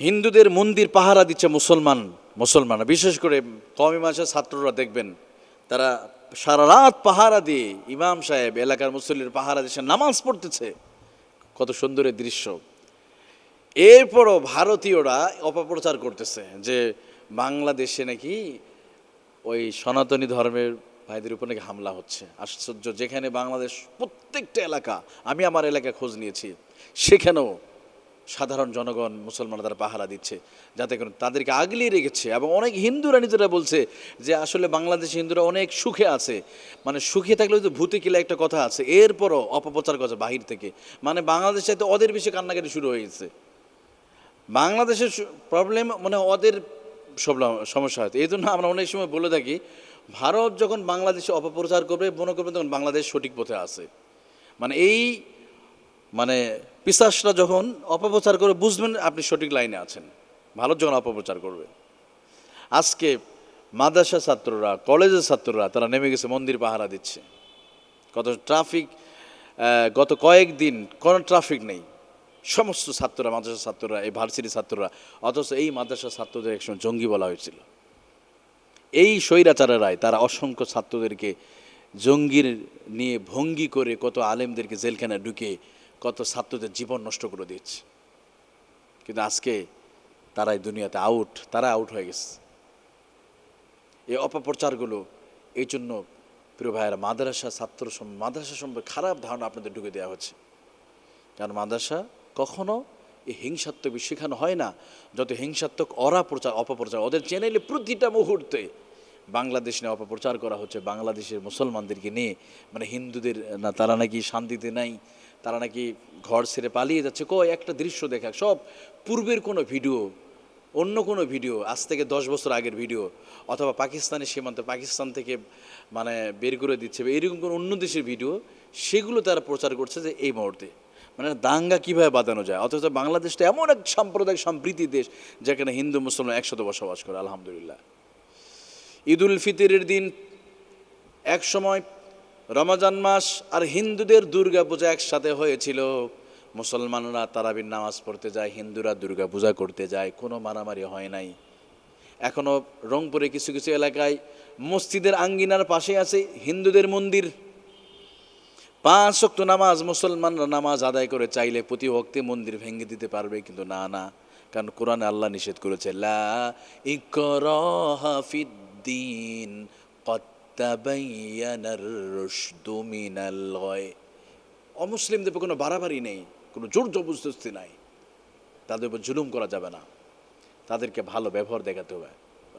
হিন্দুদের মন্দির পাহারা দিচ্ছে মুসলমান মুসলমান। বিশেষ করে কমি মাসের ছাত্ররা দেখবেন, তারা সারা রাত পাহারা দিয়ে ইমাম সাহেব, এলাকার মুসল্লির পাহারা দিচ্ছে, নামাজ পড়তেছে। কত সুন্দর এই দৃশ্য। এরপরও ভারতীয়রা অপপ্রচার করতেছে যে বাংলাদেশে নাকি ওই সনাতনী ধর্মের ভাইদের উপর নাকি হামলা হচ্ছে। আশ্চর্য, যেখানে বাংলাদেশ প্রত্যেকটা এলাকা, আমি আমার এলাকায় খোঁজ নিয়েছি, সেখানেও সাধারণ জনগণ মুসলমান তারা পাহারা দিচ্ছে, যাতে করে তাদেরকে আগলিয়ে রেখেছে। এবং অনেক হিন্দুরা নিজেরা বলছে যে, আসলে বাংলাদেশি হিন্দুরা অনেক সুখে আছে। মানে সুখে থাকলে তো ভূতে কিলা একটা কথা আছে, এরপরও অপপ্রচার করছে বাহির থেকে। মানে বাংলাদেশে তো ওদের বেশি কান্নাকাটি শুরু হয়েছে বাংলাদেশের প্রবলেম মানে ওদের সব সমস্যা হয়তো। এই জন্য আমরা অনেক সময় বলে থাকি, ভারত যখন বাংলাদেশে অপপ্রচার করবে, মনে করবে তখন বাংলাদেশ সঠিক পথে আছে। মানে এই মানে পিসাসরা যখন অপপ্রচার করে বুঝবেন আপনি সঠিক লাইনে আছেন। ভালো যখন অপপ্রচার করবে। আজকে মাদ্রাসা ছাত্ররা, কলেজের ছাত্ররা, তারা নেমে গেছে, মন্দির পাহারা দিচ্ছে। কত ট্রাফিক গত কয়েকদিন কোনো ট্রাফিক নেই। সমস্ত ছাত্ররা মাদ্রাসা ছাত্ররা, এই ভার্সিটি ছাত্ররা, অথচ এই মাদ্রাসা ছাত্রদের একসময় জঙ্গি বলা হয়েছিল। এই স্বৈরাচারেরাই তারা অসংখ্য ছাত্রদেরকে জঙ্গির নিয়ে ভঙ্গি করে কত আলেমদেরকে জেলখানায় ঢুকে কত ছাত্রদের জীবন নষ্ট করে দিচ্ছে কিন্তু আজকে তারাই দুনিয়াতে আউট তারা আউট হয়ে গেছে। এই অপপ্রচারগুলো, এই জন্য প্রিয় ভাইয়েরা, মাদ্রাসা ছাত্র মাদ্রাসা সম্পর্কে খারাপ ধারণা আপনাদের ঢুকে দেওয়া হচ্ছে। কারণ মাদ্রাসা কখনো এই হিংসাত্মক শেখানো হয় না, যত হিংসাত্মক অরা প্রচার অপপ্রচার। ওদের চ্যানেলে প্রতিটা মুহূর্তে বাংলাদেশ নিয়ে অপপ্রচার করা হচ্ছে, বাংলাদেশের মুসলমানদেরকে নিয়ে। মানে হিন্দুদের, না, তারা নাকি শান্তিতে নাই তারা নাকি ঘর ছেড়ে পালিয়ে যাচ্ছে। কয় একটা দৃশ্য দেখা। সব পূর্বের কোনো ভিডিও, অন্য কোনো ভিডিও, আজ থেকে দশ বছর আগের ভিডিও, অথবা পাকিস্তানের সীমান্ত, পাকিস্তান থেকে মানে বের করে দিচ্ছে এরকম কোনো অন্য দেশের ভিডিও, সেগুলো তারা প্রচার করছে যে এই মুহূর্তে। মানে দাঙ্গা কীভাবে বাঁধানো যায়? অথচ বাংলাদেশটা এমন এক সাম্প্রদায়িক সম্প্রীতি দেশ, যেখানে হিন্দু, মুসলমান একসাথে বসবাস করে, আলহামদুলিল্লাহ। ঈদ উল ফিতরের দিন, এক সময় রমজান মাস আর হিন্দুদের দুর্গা পূজা একসাথে হয়েছিল। মুসলমানরা তারাবির নামাজ পড়তে যায়, হিন্দুরা দুর্গা পূজা করতে যায়, কোনো মারামারি হয় নাই। এখনও রংপুরে কিছু কিছু এলাকায় মসজিদের আঙ্গিনার পাশে আছে হিন্দুদের মন্দির। পাঁচ শক্ত নামাজ মুসলমানরা নামাজ আদায় করে চাইলে প্রতি ভক্তি মন্দির ভেঙে দিতে পারবে, কিন্তু না না। কারণ কোরআনে আল্লাহ নিষেধ করেছে, লা ইকরাহা ফিদ্দিন তাবাইয়ানার রসদুমিনাল অমুসলিমদের কোনো বাড়াবাড়ি নেই, কোনো জোর জবরদস্তি নাই। তাদের উপর জুলুম করা যাবে না। তাদেরকে ভালো ব্যবহার দেখাতে হবে।